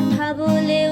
কথা বলে